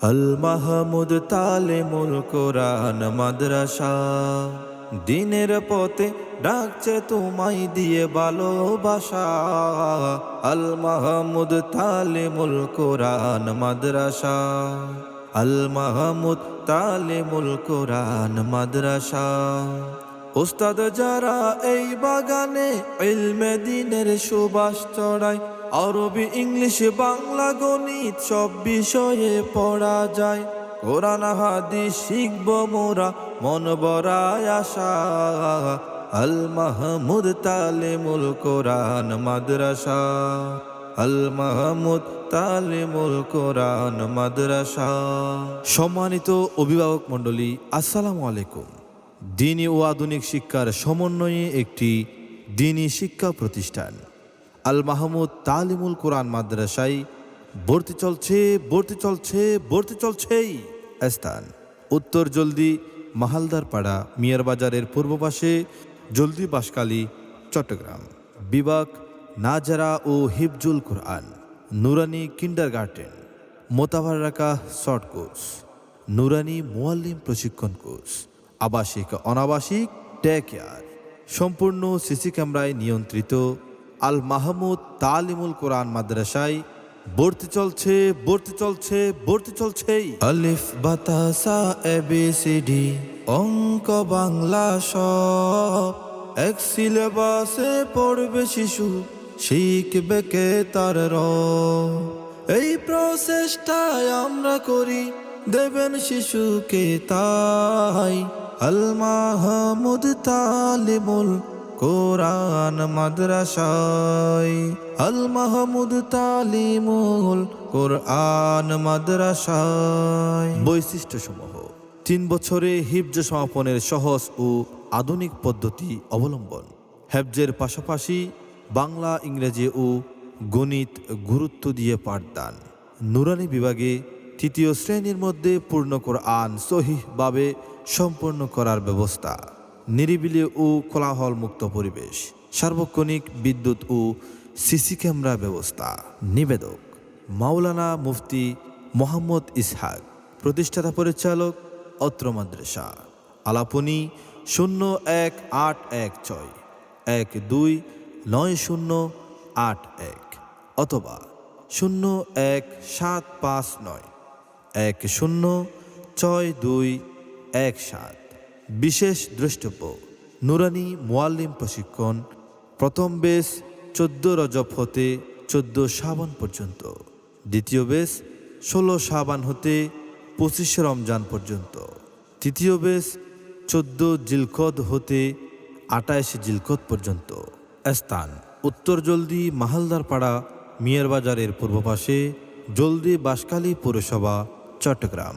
আল মাহমুদ তালেমুল কোরআন মাদ্রাসা। দিনের পথে ডাকছে তোমায় দিয়ে ভালোবাসা। আল মাহমুদ তালেমুল কোরআন মাদ্রাসা। আল মাহমুদ তালেমুল কোরআন মাদ্রাসা। ওস্তাদ যারা এই বাগানে ইলমে দিনের সুবাস চড়ায় আরবি, ইংলিশ, বাংলা, গণিত সব বিষয়ে পড়া যায়। কোরআন, হাদিস শিখব মোরা, মন বড়ায় আশা। আল মাহমুদ তালিমুল কোরআন মাদ্রাসা। আল মাহমুদ তালিমুল কোরআন মাদ্রাসা। সম্মানিত অভিভাবক মণ্ডলী, আসসালামু আলাইকুম। দিনী ও আধুনিক শিক্ষার সমন্বয়ে একটি দিনী শিক্ষা প্রতিষ্ঠান। আল মাহমুদ তালিমুল কোরআন মাদ্রাসায়, ভর্তি চলছে ভর্তি চলছে, ভর্তি চলছেই। স্থান উত্তর জলদি মাহালদার পাড়া মিয়ার বাজারের পূর্ব পাশে, জলদি বাসকালী চট্টগ্রাম। বিভাগ, নাজারা ও হিফজুল কোরআন, নুরানি কিন্ডার গার্ডেন মোতাবার রাখা শর্ট কোর্স, নুরানি মোয়াল্লিম প্রশিক্ষণ কোর্স, আবাসিক অনাবাসিক ডে কেয়ার সম্পূর্ণ সিসি ক্যামেরায় নিয়ন্ত্রিত। আল মাহমুদ তালিমুল কোরআন মাদ্রাসায়, ভর্তি চলছে ভর্তি চলছে ভর্তি চলছে। আলিফ বাতাসা এবিসিডি অঙ্ক, বাংলা সব। এক সিলেবাসে পড়বে শিশু, শিখবে কে তার রব এই প্রচেষ্টায় আমরা করি, দেবেন শিশুকে তাই। আল মাহমুদ তালিমুল কোরআন মাদ্রাসায় আল মাহমুদ তালিমুল কোরআন মাদ্রাসায়। বৈশিষ্ট্য সমূহ তিন বছরে হিফজ সমাপনের সহজ ও আধুনিক পদ্ধতি অবলম্বন। হেফজের পাশাপাশি বাংলা, ইংরেজি ও গণিত গুরুত্ব দিয়ে পাঠদান। নুরানি বিভাগে তৃতীয় শ্রেণির মধ্যে পূর্ণ কোরআন সহিভাবে সম্পন্ন করার ব্যবস্থা। নিরিবিলি ও কোলাহল মুক্ত পরিবেশ, সার্বক্ষণিক বিদ্যুৎ ও সিসি ক্যামেরা ব্যবস্থা। নিবেদক, মাওলানা মুফতি মোহাম্মদ ইসহাক, প্রতিষ্ঠাতা পরিচালক অত্র মাদ্রাসা, আলাপনি শূন্য এক আট এক ছয়, এক দুই নয় শূন্য আট এক অথবা শূন্য এক সাত পাঁচ নয়, এক শূন্য ছয় দুই এক সাত। বিশেষ দ্রষ্টব্য। নুরানি মোয়াল্লিম প্রশিক্ষণ, প্রথম বেস চোদ্দ রজব হতে চোদ্দ সাবান পর্যন্ত, দ্বিতীয় বেস ষোলো সাবান হতে পঁচিশ রমজান পর্যন্ত, তৃতীয় বেস চোদ্দ জিলকদ হতে আটাইশ জিলকদ পর্যন্ত। স্থান, উত্তর জলদি মাহালদার পাড়া মিয়ার বাজারের পূর্ব পাশে জলদি বাসকালী পৌরসভা, চট্টগ্রাম।